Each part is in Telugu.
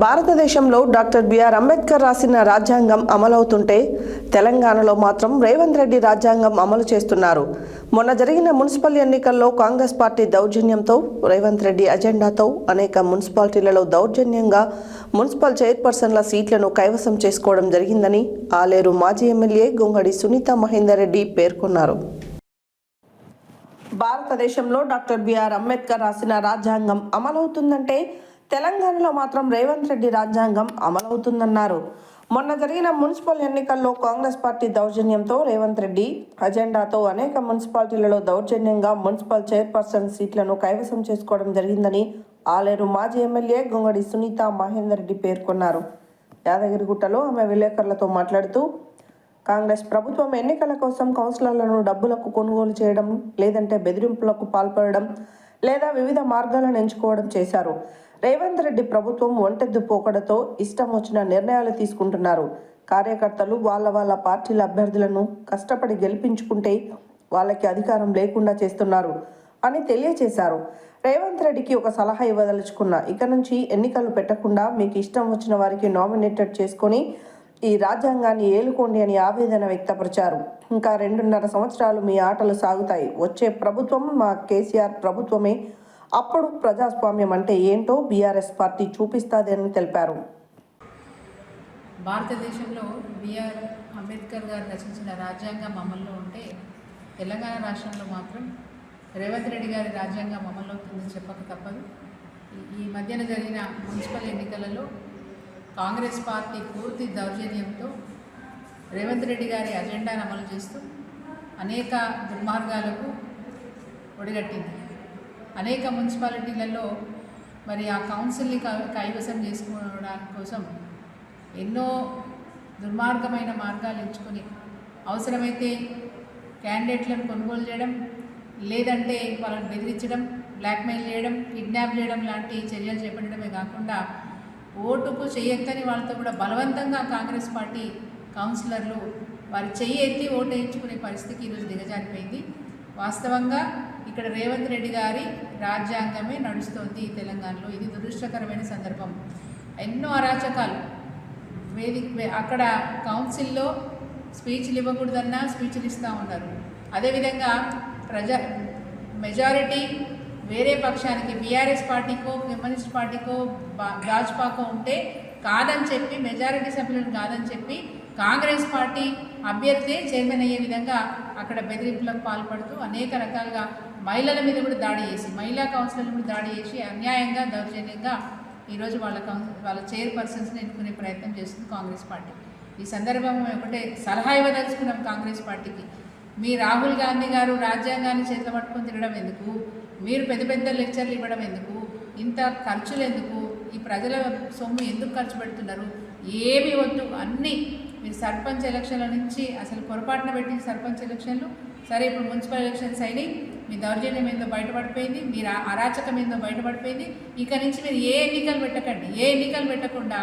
భారతదేశంలో డాక్టర్ బిఆర్ అంబేద్కర్ రాసిన రాజ్యాంగం అమలవుతుంటే తెలంగాణలో మాత్రం రేవంత్ రెడ్డి రాజ్యాంగం అమలు చేస్తున్నారు. మొన్న జరిగిన మున్సిపల్ ఎన్నికల్లో కాంగ్రెస్ పార్టీ దౌర్జన్యంతో రేవంత్ రెడ్డి అజెండాతో అనేక మున్సిపాలిటీలలో దౌర్జన్యంగా మున్సిపల్ చైర్పర్సన్ల సీట్లను కైవసం చేసుకోవడం జరిగిందని ఆలేరు మాజీ ఎమ్మెల్యే గొంగడి సునీత మహేందర్ రెడ్డి పేర్కొన్నారు. భారతదేశంలో డాక్టర్ బిఆర్ అంబేద్కర్ రాసిన రాజ్యాంగం అమలవుతుందంటే తెలంగాణలో మాత్రం రేవంత్ రెడ్డి రాజ్యాంగం అమలవుతుందన్నారు. మొన్న జరిగిన మున్సిపల్ ఎన్నికల్లో కాంగ్రెస్ పార్టీ దౌర్జన్యంతో రేవంత్ రెడ్డి అజెండాతో అనేక మున్సిపాలిటీలలో దౌర్జన్యంగా మున్సిపల్ చైర్పర్సన్ సీట్లను కైవసం చేసుకోవడం జరిగిందని ఆలేరు మాజీ ఎమ్మెల్యే గొంగడి సునీత మహేందర్ రెడ్డి పేర్కొన్నారు. యాదగిరిగుట్టలో ఆమె విలేకరులతో మాట్లాడుతూ కాంగ్రెస్ ప్రభుత్వం ఎన్నికల కోసం కౌన్సిలర్లను డబ్బులకు కొనుగోలు చేయడం లేదంటే బెదిరింపులకు పాల్పడడం లేదా వివిధ మార్గాలను ఎంచుకోవడం చేశారు. రేవంత్ రెడ్డి ప్రభుత్వం ఒంటెద్దు పోకడతో ఇష్టం వచ్చిన నిర్ణయాలు తీసుకుంటున్నారు. కార్యకర్తలు వాళ్ళ వాళ్ళ పార్టీల అభ్యర్థులను కష్టపడి గెలిపించుకుంటే వాళ్ళకి అధికారం లేకుండా చేస్తున్నారు అని తెలియచేశారు. రేవంత్ రెడ్డికి ఒక సలహా ఇవ్వదలుచుకున్న ఇక నుంచి ఎన్నికలు పెట్టకుండా మీకు ఇష్టం వచ్చిన వారికి నామినేటెడ్ చేసుకొని ఈ రాజ్యాంగాన్ని ఏలుకోండి అని ఆవేదన వ్యక్తపరిచారు. ఇంకా రెండున్నర సంవత్సరాలు మీ ఆటలు సాగుతాయి. వచ్చే ప్రభుత్వం మా కేసీఆర్ ప్రభుత్వమే అప్పుడు ప్రజాస్వామ్యం అంటే ఏంటో బీఆర్ఎస్ పార్టీ చూపిస్తాదని అని తెలిపారు. భారతదేశంలో బిఆర్ అంబేద్కర్ గారు రచించిన రాజ్యాంగం అమల్లో ఉంటే తెలంగాణ రాష్ట్రంలో మాత్రం రేవంత్ రెడ్డి గారి రాజ్యాంగం అమల్లో ఉందని చెప్పక తప్పదు. ఈ- ఈ మధ్యన జరిగిన మున్సిపల్ ఎన్నికలలో కాంగ్రెస్ పార్టీ పూర్తి దౌర్జన్యంతో రేవంత్ రెడ్డి గారి అజెండాను అమలు చేస్తూ అనేక దుర్మార్గాలకు ఒడిగట్టింది. అనేక మున్సిపాలిటీలలో మరి ఆ కౌన్సిల్ని కైవసం చేసుకోవడానికి కోసం ఎన్నో దుర్మార్గమైన మార్గాలు ఎంచుకొని అవసరమైతే క్యాండిడేట్లను కొనుగోలు చేయడం లేదంటే వాళ్ళని బెదిరించడం బ్లాక్మెయిల్ చేయడం కిడ్నాప్ చేయడం లాంటి చర్యలు చేపట్టడమే కాకుండా ఓటుకు చెయ్యెత్తని వాళ్ళతో కూడా బలవంతంగా కాంగ్రెస్ పార్టీ కౌన్సిలర్లు వారి చెయ్యి ఎత్తి ఓటు వేయించుకునే పరిస్థితికి ఈరోజు దిగజారిపోయింది. వాస్తవంగా ఇక్కడ రేవంత్ రెడ్డి గారి రాజ్యాంగమే నడుస్తోంది ఈ తెలంగాణలో. ఇది దురదృష్టకరమైన సందర్భం. ఎన్నో అరాచకాలు. వేదిక అక్కడ కౌన్సిల్లో స్పీచ్లు ఇవ్వకూడదన్నా స్పీచ్లు ఇస్తూ ఉన్నారు. అదేవిధంగా ప్రజా మెజారిటీ వేరే పక్షానికి బీఆర్ఎస్ పార్టీకో కమ్యూనిస్ట్ పార్టీకో భాజపాకో ఉంటే కాదని చెప్పి మెజారిటీ సభ్యులను కాదని చెప్పి కాంగ్రెస్ పార్టీ అభ్యర్థి చైర్మన్ అయ్యే విధంగా అక్కడ బెదిరింపులకు పాల్పడుతూ అనేక రకాలుగా మహిళల మీద కూడా దాడి చేసి మహిళా కౌన్సిలర్ల మీద దాడి చేసి అన్యాయంగా దౌర్జన్యంగా ఈరోజు వాళ్ళ కౌన్ వాళ్ళ చైర్పర్సన్స్ని ఎన్నుకునే ప్రయత్నం చేస్తుంది కాంగ్రెస్ పార్టీ. ఈ సందర్భం మేము ఒకటే సలహా ఇవ్వదలుచుకున్నాం కాంగ్రెస్ పార్టీకి. మీ రాహుల్ గాంధీ గారు రాజ్యాంగాన్ని చేతిలో పట్టుకొని తిరగడం ఎందుకు? మీరు పెద్ద పెద్ద లెక్చర్లు ఇవ్వడం ఎందుకు? ఇంత ఖర్చులు ఎందుకు? ఈ ప్రజల సొమ్ము ఎందుకు ఖర్చు పెడుతున్నారు? ఏమి వద్దు. అన్నీ మీరు సర్పంచ్ ఎలక్షన్ల నుంచి అసలు పొరపాటున పెట్టిన సర్పంచ్ ఎలక్షన్లు సరే ఇప్పుడు మున్సిపల్ ఎలక్షన్స్ అయినాయి. మీ దౌర్జన్యం ఏందో బయటపడిపోయింది మీరు అరాచకం ఏందో బయటపడిపోయింది. ఇక నుంచి మీరు ఏ ఎన్నికలు పెట్టకండి ఏ ఎన్నికలు పెట్టకుండా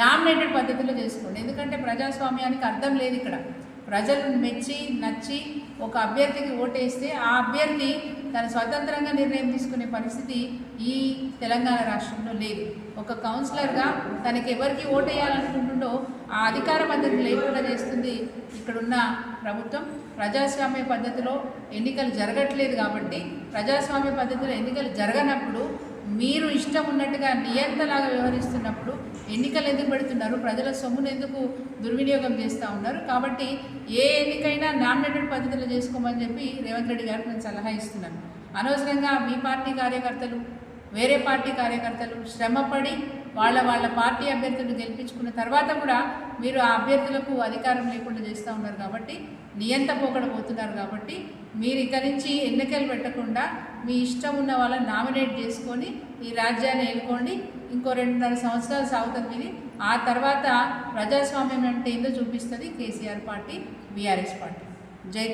నామినేటెడ్ పద్ధతిలో చేసుకోండి. ఎందుకంటే ప్రజాస్వామ్యానికి అర్థం లేదు ఇక్కడ. ప్రజలు మెచ్చి నచ్చి ఒక అభ్యర్థికి ఓటేస్తే ఆ అభ్యర్థి తన స్వతంత్రంగా నిర్ణయం తీసుకునే పరిస్థితి ఈ తెలంగాణ రాష్ట్రంలో లేదు. ఒక కౌన్సిలర్గా తనకి ఎవరికి ఓటేయాలనుకుంటుండో ఆ అధికార పద్ధతి లేకుండా చేస్తుంది ఇక్కడున్న ప్రభుత్వం. ప్రజాస్వామ్య పద్ధతిలో ఎన్నికలు జరగట్లేదు కాబట్టి ప్రజాస్వామ్య పద్ధతిలో ఎన్నికలు జరగనప్పుడు మీరు ఇష్టం ఉన్నట్టుగా నియంతలాగా వ్యవహరిస్తున్నప్పుడు ఎన్నికలు ఎందుకు పెడుతున్నారు? ప్రజల సొమ్మును ఎందుకు దుర్వినియోగం చేస్తూ ఉన్నారు? కాబట్టి ఏ ఎన్నికైనా నామినేటెడ్ పద్ధతిలో చేసుకోమని చెప్పి రేవంత్ రెడ్డి గారికి నేను సలహా ఇస్తున్నాను. అనవసరంగా మీ పార్టీ కార్యకర్తలు వేరే పార్టీ కార్యకర్తలు శ్రమపడి వాళ్ళ వాళ్ళ పార్టీ అభ్యర్థులు గెలిపించుకున్న తర్వాత కూడా మీరు ఆ అభ్యర్థులకు అధికారం లేకుండా చేస్తూ ఉన్నారు కాబట్టి నియంత పోకడ పోతున్నారు కాబట్టి మీరు ఇక నుంచి ఎన్నికలు పెట్టకుండా మీ ఇష్టం ఉన్న వాళ్ళని నామినేట్ చేసుకొని ఈ రాజ్యాన్ని ఎన్నుకోండి. ఇంకో రెండున్నర సంవత్సరాలు సాగుతుంది ఇది ఆ తర్వాత ప్రజాస్వామ్యం అంటే ఏందో చూపిస్తుంది కేసీఆర్ పార్టీ బీఆర్ఎస్ పార్టీ. జై